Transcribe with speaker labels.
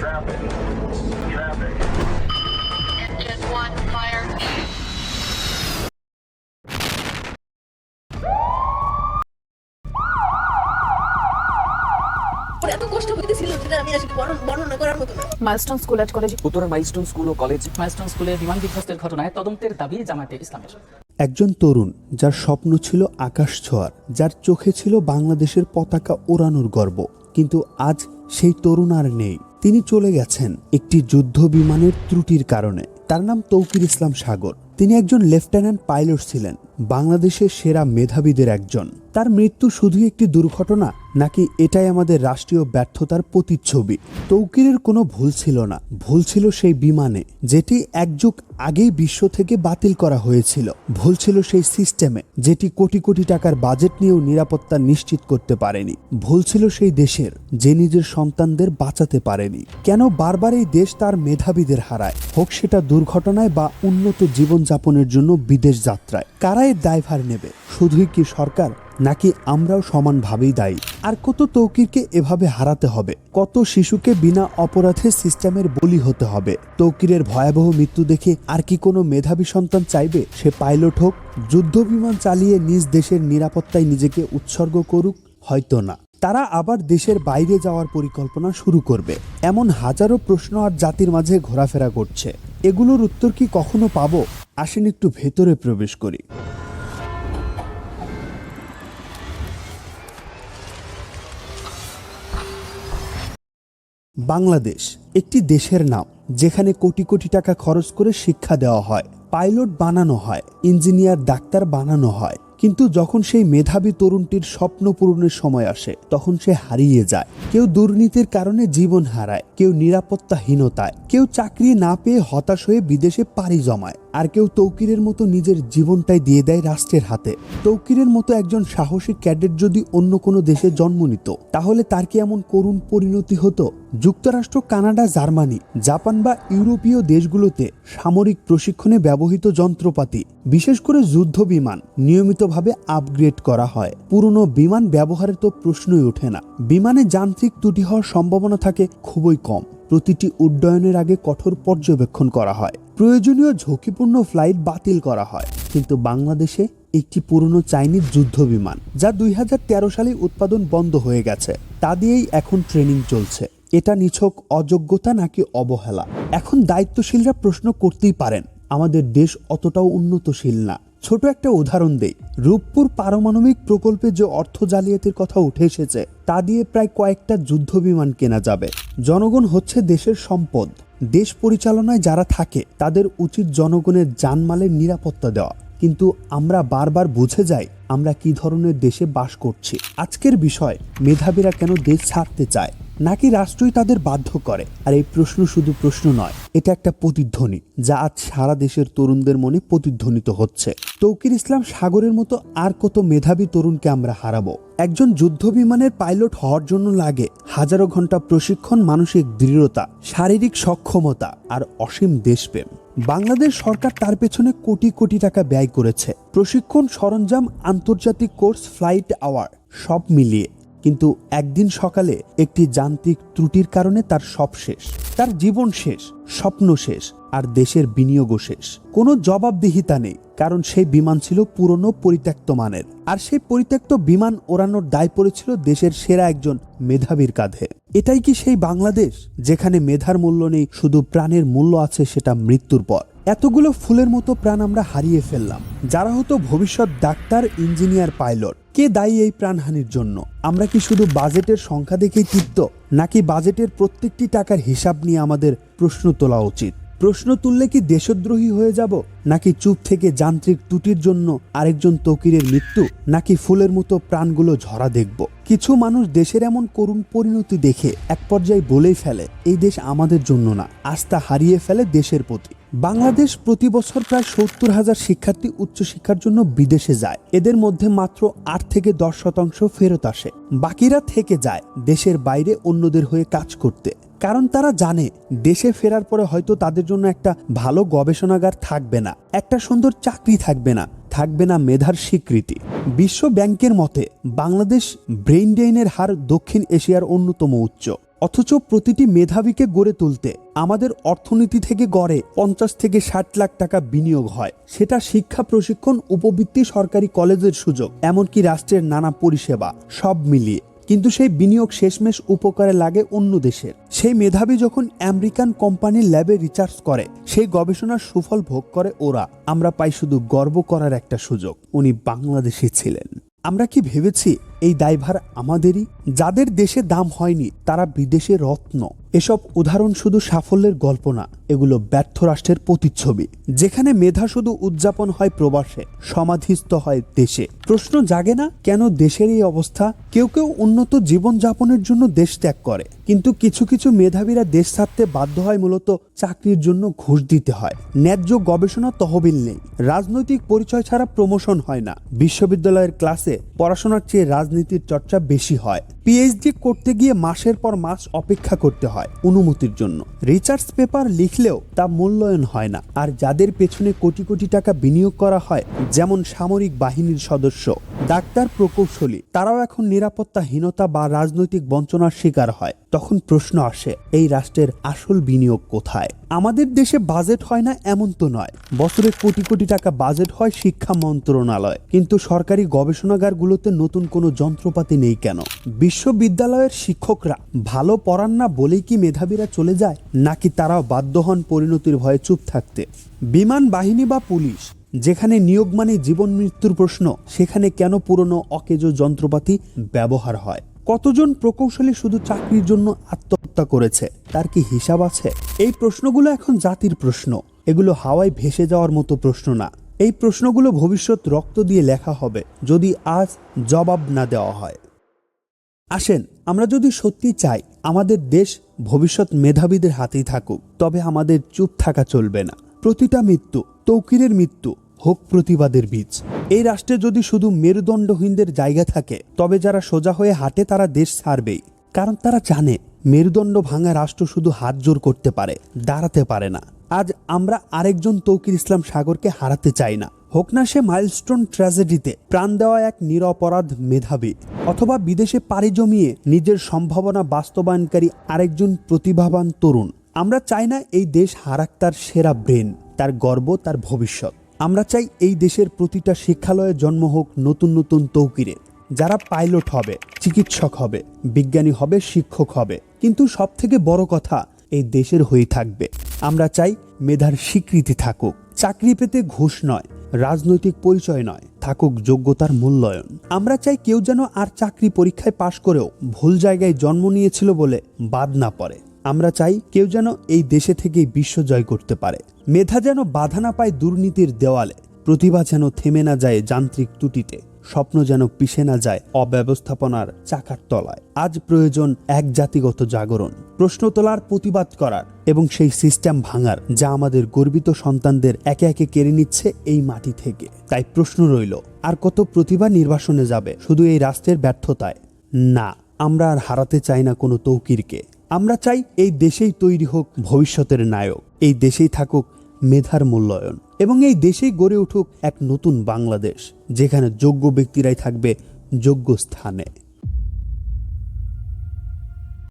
Speaker 1: Traffic. Traffic.
Speaker 2: Engine one, fire.
Speaker 3: ওর এত কষ্ট হইতেছিল যেটা আমি আসলে বর্ণ- বর্ণনা করার মতো না
Speaker 4: milestone school and college
Speaker 5: Uttara milestone school O college
Speaker 4: milestone স্কুলে বিমান বিধ্বস্তের ঘটনায় তদন্তের দাবি জামায়াতে ইসলামের
Speaker 6: একজন তরুণ যার স্বপ্ন ছিল আকাশ ছোঁয়ার যার চোখে ছিল বাংলাদেশের পতাকা ওড়ানোর গর্ব কিন্তু আজ সেই তরুণ আর নেই তিনি চলে গেছেন একটি যুদ্ধ বিমানের ত্রুটির কারণে। তার নাম তৌকির ইসলাম সাগর। তিনি একজন লেফটেন্যান্ট পাইলট ছিলেন। বাংলাদেশের সেরা মেধাবীদের একজন। তার মৃত্যু শুধুই একটি দুর্ঘটনা, নাকি এটাই আমাদের রাষ্ট্রীয় ব্যর্থতার প্রতিচ্ছবি? তৌকিরের কোনো ভুল ছিল না। ভুল ছিল সেই বিমানে, যেটি এক যুগ আগেই বিশ্ব থেকে বাতিল করা হয়েছিল। ভুল ছিল সেই সিস্টেমে, যেটি কোটি কোটি টাকার বাজেট নিয়েও নিরাপত্তা নিশ্চিত করতে পারেনি। ভুল ছিল সেই দেশের, যে নিজের সন্তানদের বাঁচাতে পারেনি। কেন বারবার এই দেশ তার মেধাবীদের হারায়? হোক সেটা দুর্ঘটনায় বা উন্নত জীবনযাপনের জন্য বিদেশ যাত্রায়। কারা এর দায়ভার নেবে? শুধুই কি সরকার, নাকি আমরাও সমানভাবেই দায়ী? আর কত তৌকিরকে এভাবে হারাতে হবে? কত শিশুকে বিনা অপরাধে সিস্টেমের বলি হতে হবে? তৌকিরের ভয়াবহ মৃত্যু দেখে আর কি কোনো মেধাবী সন্তান চাইবে? সে পাইলট হোক যুদ্ধ বিমান চালিয়ে নিজ দেশের নিরাপত্তায় নিজেকে উৎসর্গ করুক, হয়তো না। তারা আবার দেশের বাইরে যাওয়ার পরিকল্পনা শুরু করবে। এমন হাজারো প্রশ্ন আর জাতির মাঝে ঘোরাফেরা করছে। এগুলোর উত্তর কি কখনো পাবো? আসেন একটু ভেতরে প্রবেশ করি। বাংলাদেশ, একটি দেশের নাম, যেখানে কোটি কোটি টাকা খরচ করে শিক্ষা দেওয়া হয়, পাইলট বানানো হয়, ইঞ্জিনিয়ার, ডাক্তার বানানো হয়। কিন্তু যখন সেই মেধাবী তরুণটির স্বপ্ন পূরণের সময় আসে, তখন সে হারিয়ে যায়। কেউ দুর্নীতির কারণে জীবন হারায়, কেউ নিরাপত্তাহীনতায়, কেউ চাকরি না পেয়ে হতাশ হয়ে বিদেশে পাড়ি জমায়। আর কেউ তৌকিরের মতো নিজের জীবনটাই দিয়ে দেয় রাষ্ট্রের হাতে। তৌকিরের মতো একজন সাহসী ক্যাডেট যদি অন্য কোনো দেশে জন্ম নিত, তাহলে তার কি এমন করুণ পরিণতি হতো? যুক্তরাষ্ট্র, কানাডা, জার্মানি, জাপান বা ইউরোপীয় দেশগুলোতে সামরিক প্রশিক্ষণে ব্যবহৃত যন্ত্রপাতি, বিশেষ করে যুদ্ধ বিমান, নিয়মিতভাবে আপগ্রেড করা হয়। পুরনো বিমান ব্যবহারের তো প্রশ্নই ওঠে না। বিমানে যান্ত্রিক ত্রুটি হওয়ার সম্ভাবনা থাকে খুবই কম। প্রতিটি উড্ডয়নের আগে কঠোর পর্যবেক্ষণ করা হয়। প্রয়োজনীয় ঝুঁকিপূর্ণ ফ্লাইট বাতিল করা হয়। কিন্তু বাংলাদেশে একটি পুরনো চাইনিজ যুদ্ধ বিমান, যা দুই সালে উৎপাদন বন্ধ হয়ে গেছে, তা দিয়েই এখন ট্রেনিং চলছে। এটা নিছক অযোগ্যতা নাকি অবহেলা? এখন দায়িত্বশীলরা প্রশ্ন করতেই পারেন, আমাদের দেশ অতটাও উন্নতশীল না। ছোট একটা উদাহরণ দেই, রূপপুর পারমাণবিক প্রকল্পে যে অর্থ জালিয়াতির কথা উঠে এসেছে, তা দিয়ে প্রায় কয়েকটা যুদ্ধ বিমান কেনা যাবে। জনগণ হচ্ছে দেশের সম্পদ। দেশ পরিচালনায় যারা থাকে তাদের উচিত জনগণের জানমালের নিরাপত্তা দেওয়া। কিন্তু আমরা বারবার বুঝে যাই আমরা কি ধরনের দেশে বাস করছি। আজকের বিষয়, মেধাবীরা কেন দেশ ছাড়তে চায়? নাকি রাষ্ট্রই তাদের বাধ্য করে? আর এই প্রশ্ন শুধু প্রশ্ন নয়, এটা একটা প্রতিধ্বনি, যা আজ সারা দেশের তরুণদের মনে প্রতিধ্বনিত হচ্ছে। তৌকির ইসলাম সাগরের মতো আর কত মেধাবী তরুণকে আমরা হারাবো? একজন যুদ্ধ বিমানের পাইলট হওয়ার জন্য লাগে হাজারো ঘণ্টা প্রশিক্ষণ, মানসিক দৃঢ়তা, শারীরিক সক্ষমতা আর অসীম দেশপ্রেম। বাংলাদেশ সরকার তার পেছনে কোটি কোটি টাকা ব্যয় করেছে। প্রশিক্ষণ সরঞ্জাম, আন্তর্জাতিক কোর্স, ফ্লাইট আওয়ার, সব মিলিয়ে। কিন্তু একদিন সকালে একটি যান্ত্রিক ত্রুটির কারণে তার সব শেষ। তার জীবন শেষ, স্বপ্ন শেষ, আর দেশের বিনিয়োগও শেষ। কোনো জবাবদিহিতা নেই, কারণ সেই বিমান ছিল পুরনো পরিত্যক্ত মানের। আর সেই পরিত্যক্ত বিমান ওড়ানোর দায় পড়েছিল দেশের সেরা একজন মেধাবীর কাঁধে। এটাই কি সেই বাংলাদেশ যেখানে মেধার মূল্য নেই, শুধু প্রাণের মূল্য আছে সেটা মৃত্যুর পর? এতগুলো ফুলের মতো প্রাণ আমরা হারিয়ে ফেললাম। যারা হতো ভবিষ্যৎ ডাক্তার, ইঞ্জিনিয়ার, পাইলট, কে দায়ী এই প্রাণহানির জন্য? আমরা কি শুধু বাজেটের সংখ্যা দেখেই তৃপ্ত, নাকি বাজেটের প্রত্যেকটি টাকার হিসাব নিয়ে আমাদের প্রশ্ন তোলা উচিত? প্রশ্ন তুললে কি দেশদ্রোহী হয়ে যাব? নাকি চুপ থেকে যান্ত্রিক ত্রুটির জন্য আরেকজন তকিরের মৃত্যু? নাকি ফুলের মতো প্রাণগুলো ঝরা দেখব? কিছু মানুষ দেশের এমন করুণ পরিণতি দেখে এক পর্যায়ে বলেই ফেলে, এই দেশ আমাদের জন্য না আস্থা হারিয়ে ফেলে দেশের প্রতি। বাংলাদেশ প্রতি বছর প্রায় সত্তর হাজার শিক্ষার্থী উচ্চশিক্ষার জন্য বিদেশে যায়। এদের মধ্যে মাত্র আট থেকে দশ শতাংশ ফেরত আসে। বাকিরা থেকে যায় দেশের বাইরে অন্যদের হয়ে কাজ করতে। কারণ তারা জানে, দেশে ফেরার পরে হয়তো তাদের জন্য একটা ভালো গবেষণাগার থাকবে না, একটা সুন্দর চাকরি থাকবে না থাকবে না মেধার স্বীকৃতি। বিশ্ব ব্যাংকের মতে, বাংলাদেশ ব্রেইন ড্রেইনের হার দক্ষিণ এশিয়ার অন্যতম উচ্চ। অথচ প্রতিটি মেধাবীকে গড়ে তুলতে আমাদের অর্থনীতি থেকে গড়ে পঞ্চাশ থেকে ষাট লাখ টাকা বিনিয়োগ হয়। সেটা শিক্ষা প্রশিক্ষণ, উপবৃত্তি, সরকারি কলেজের সুযোগ, এমনকি রাষ্ট্রের নানা পরিষেবা, সব মিলিয়ে। কিন্তু সেই বিনিয়োগ শেষমেশ উপকারে লাগে অন্য দেশের। সেই মেধাবী যখন আমেরিকান কোম্পানির ল্যাবে রিচার্জ করে, সেই গবেষণার সুফল ভোগ করে ওরা। আমরা পাই শুধু গর্ব করার একটা সুযোগ। উনি বাংলাদেশে ছিলেন। আমরা কি ভেবেছি, এই দায়ভার আমাদেরই? যাদের দেশে দাম হয়নি, তারা বিদেশে রত্ন। এসব উদাহরণ শুধু সাফল্যের গল্প না, এগুলো ব্যর্থ রাষ্ট্রের প্রতিচ্ছবি। যেখানে মেধা শুধু উদযাপন হয় প্রবাসে, সমাধিস্থ হয় দেশে। প্রশ্ন জাগে না, কেন দেশের এই অবস্থা? কেউ কেউ উন্নত জীবন যাপনের জন্য দেশ ত্যাগ করে। কিন্তু কিছু কিছু মেধাবীরা দেশ ছাড়তে বাধ্য হয় মূলত চাকরির জন্য ঘুষ দিতে হয়। ন্যায্য গবেষণা তহবিল নেই। রাজনৈতিক পরিচয় ছাড়া প্রমোশন হয় না। বিশ্ববিদ্যালয়ের ক্লাসে পড়াশোনার চেয়ে রাজনীতির চর্চা বেশি হয়। পিএইচডি করতে গিয়ে মাসের পর মাস অপেক্ষা করতে হয় অনুমতির জন্য। রিসার্চ পেপার লিখলেও তা মূল্যায়ন হয় না। আর যাদের পেছনে কোটি কোটি টাকা বিনিয়োগ করা হয়, যেমন সামরিক বাহিনীর সদস্য, ডাক্তার প্রকৌশলী, তারাও এখন নিরাপত্তাহীনতা বা রাজনৈতিক বঞ্চনার শিকার হয়। তখন প্রশ্ন আসে, এই রাষ্ট্রের আসল বিনিয়োগ কোথায়? আমাদের দেশে বাজেট হয় না এমন তো নয়। বছরে কোটি কোটি টাকা বাজেট হয় শিক্ষা মন্ত্রণালয়। কিন্তু সরকারি গবেষণাগারগুলোতে নতুন কোনো যন্ত্রপাতি নেই কেন? বিশ্ববিদ্যালয়ের শিক্ষকরা ভালো পড়ান না বলেই কি মেধাবীরা চলে যায়, নাকি তারাও বাধ্য হন পরিণতির ভয়ে চুপ থাকতে? বিমান বাহিনী বা পুলিশ? যেখানে নিয়োগ মানে জীবন মৃত্যুর প্রশ্ন, সেখানে কেন পুরনো অকেজো যন্ত্রপাতি ব্যবহার হয়? কতজন প্রকৌশলী শুধু চাকরির জন্য আত্মহত্যা করেছে? তার কি হিসাব আছে? এই প্রশ্নগুলো এখন জাতির প্রশ্ন। এগুলো হাওয়ায় ভেসে যাওয়ার মতো প্রশ্ন না। এই প্রশ্নগুলো ভবিষ্যৎ রক্ত দিয়ে লেখা হবে, যদি আজ জবাব না দেওয়া হয়। আসেন, আমরা যদি সত্যি চাই, আমাদের দেশ ভবিষ্যৎ মেধাবীদের হাতেই থাকুক, তবে আমাদের চুপ থাকা চলবে না। প্রতিটা মৃত্যু তৌকিরের মৃত্যু, হোক প্রতিবাদের বীজ। এই রাষ্ট্রে যদি শুধু মেরুদণ্ডহীনদের জায়গা থাকে, তবে যারা সোজা হয়ে হাঁটে তারা দেশ ছাড়বেই। কারণ তারা জানে, মেরুদণ্ড ভাঙা রাষ্ট্র শুধু হাত জোর করতে পারে, দাঁড়াতে পারে না। আজ আমরা আরেকজন তৌকির ইসলাম সাগরকে হারাতে চাই না। হোক না সে মাইলস্টোন ট্র্যাজেডিতে প্রাণ দেওয়া এক নিরপরাধ মেধাবী, অথবা বিদেশে পাড়ি জমিয়ে নিজের সম্ভাবনা বাস্তবায়নকারী আরেকজন প্রতিভাবান তরুণ। আমরা চাই না এই দেশ হারাক তার সেরা ব্রেন, তার গর্ব, তার ভবিষ্যৎ। আমরা চাই এই দেশের প্রতিটা শিক্ষালয়ে জন্ম হোক নতুন নতুন তৌকিরে। যারা পাইলট হবে, চিকিৎসক হবে, বিজ্ঞানী হবে, শিক্ষক হবে, কিন্তু সব থেকে বড় কথা এই দেশের হয়ে থাকবে। আমরা চাই মেধার স্বীকৃতি থাকুক। চাকরি পেতে ঘুষ নয় রাজনৈতিক পরিচয় নয়, থাকুক যোগ্যতার মূল্যায়ন। আমরা চাই কেউ যেন আর চাকরি পরীক্ষায় পাশ করেও ভুল জায়গায় জন্ম নিয়েছিল বলে বাদ না পড়ে। আমরা চাই কেউ যেন এই দেশে থেকেই বিশ্ব জয় করতে পারে। মেধা যেন বাধা না পায় দুর্নীতির দেওয়ালে, প্রতিভা যেন থেমে না যায় যান্ত্রিক ত্রুটিতে। স্বপ্ন যেন পিষে না যায় অব্যবস্থাপনার চাকার তলায়। আজ প্রয়োজন এক জাতিগত জাগরণ, প্রশ্ন তোলার প্রতিবাদ করার এবং সেই সিস্টেম ভাঙার যা আমাদের গর্বিত সন্তানদের একে একে কেড়ে নিচ্ছে এই মাটি থেকে। তাই প্রশ্ন রইল, আর কত প্রতিভা নির্বাসনে যাবে শুধু এই রাষ্ট্রের ব্যর্থতায়? না, আমরা আর হারাতে চাই না কোনো তৌকিরকে। আমরা চাই এই দেশেই তৈরি হোক ভবিষ্যতের নায়ক, এই দেশেই থাকুক মেধার মূল্যায়ন। এবং এই দেশেই গড়ে উঠুক এক নতুন বাংলাদেশ যেখানে যোগ্য ব্যক্তিরাই থাকবে যোগ্য স্থানে।